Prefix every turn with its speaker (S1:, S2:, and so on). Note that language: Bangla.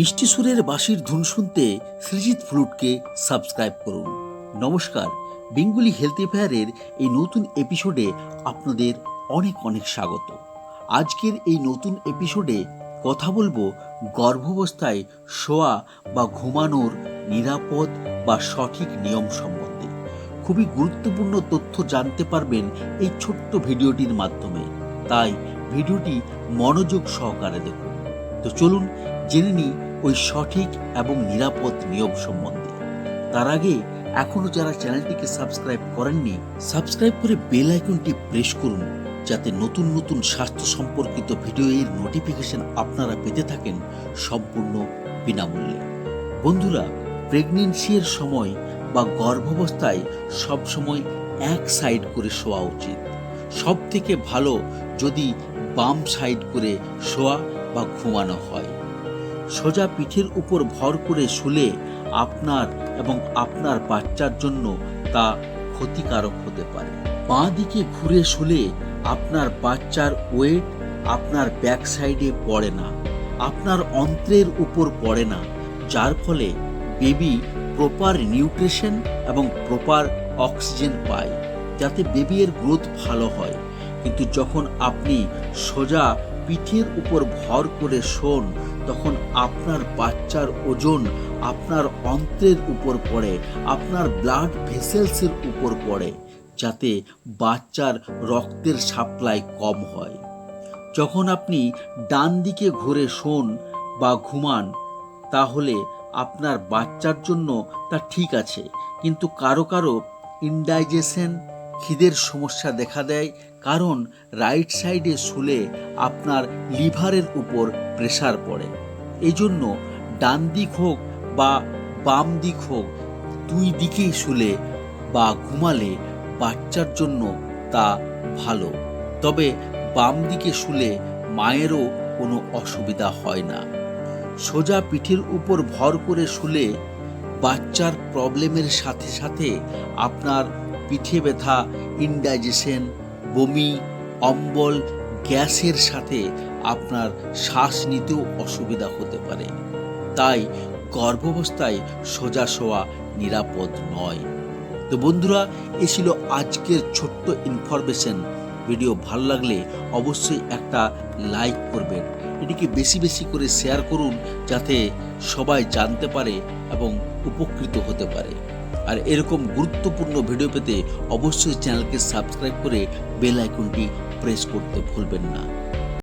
S1: মিষ্টি সুরের বাঁশির ধুন শুনতে সৃজিত ফ্লুটকে সাবস্ক্রাইব করুন। নমস্কার, বেঙ্গলি হেলথ এফেয়ারের এই নতুন এপিসোডে আপনাদের অনেক অনেক স্বাগত। আজকের এই নতুন এপিসোডে কথা বলব গর্ভাবস্থায় শোয়া বা ঘুমানোর নিরাপদ বা সঠিক নিয়ম সম্বন্ধে। খুবই গুরুত্বপূর্ণ তথ্য জানতে পারবেন এই ছোট্ট ভিডিওটির মাধ্যমে। তাই ভিডিওটি মনোযোগ সহকারে দেখুন। তো চলুন জেনে নিই ওই সঠিক এবং নিরাপদ নিয়ম সম্বন্ধে। তার আগে এখনও যারা চ্যানেলটিকে সাবস্ক্রাইব করেননি, সাবস্ক্রাইব করে বেল আইকনটি প্রেস করুন, যাতে নতুন নতুন স্বাস্থ্য সম্পর্কিত ভিডিও এর নোটিফিকেশন আপনারা পেতে থাকেন সম্পূর্ণ বিনামূল্যে। বন্ধুরা প্রেগনেন্সি এর সময় বা গর্ভাবস্থায় সবসময় এক সাইড করে শোয়া উচিত। সব থেকে ভালো যদি বাম সাইড করে শোয়া বা ঘুমানো হয়। সোজা পিঠের উপর ভর করে শুলে আপনার এবং আপনার বাচ্চার জন্য তা ক্ষতিকারক হতে পারে। বাঁ দিকে ঘুরে শুলে আপনার বাচ্চার ওয়েট আপনার ব্যাক সাইডে পড়ে না, আপনার অন্ত্রের উপর পড়ে না, যার ফলে বেবি প্রপার নিউট্রিশন এবং প্রপার অক্সিজেন পায়, যাতে বেবির গ্রোথ ভালো হয়। কিন্তু যখন আপনি সোজা পিঠের উপর ভর করে শোন, তখন আপনার বাচ্চার ওজন আপনার অন্ত্রের উপর পড়ে, আপনার ব্লাড ভেসেলসের উপর পড়ে, যাতে বাচ্চার রক্তের সাপ্লাই কম হয়। যখন আপনি ডান দিকে ঘুরে শোন বা ঘুমান, তাহলে আপনার বাচ্চার জন্য তা ঠিক আছে, কিন্তু কারও কারও ইনডাইজেশন খিদের সমস্যা দেখা দেয় কারণ রাইট সাইডে শুলে আপনার লিভারের উপর প্রেসার পড়ে। এই জন্য ডান দিক হোক বা বাম দিক হোক, দুই দিকেই শুলে বা ঘুমালে বাচ্চার জন্য তা ভালো। তবে বাম দিকে শুলে মায়েরও কোনো অসুবিধা হয় না। সোজা পিঠের উপর ভর করে শুলে বাচ্চার প্রবলেমের সাথে সাথে আপনার পিঠে ব্যথা ইনডাইজেশন বমি, অম্বল, গ্যাসের সাথে আপনার শ্বাস নিতেও অসুবিধা হতে পারে। তাই গর্ভাবস্থায় সোজা শোয়া নিরাপদ নয়। তো বন্ধুরা, এ ছিল আজকের ছোট্ট ইনফরমেশন ভিডিও ভালো লাগলে অবশ্যই একটা লাইক করবেন। এটিকে বেশি বেশি করে শেয়ার করুন, যাতে সবাই জানতে পারে এবং উপকৃত হতে পারে। আর এরকম গুরুত্বপূর্ণ ভিডিও পেতে অবশ্যই চ্যানেলকে সাবস্ক্রাইব করে বেল আইকনটি প্রেস করতে ভুলবেন না।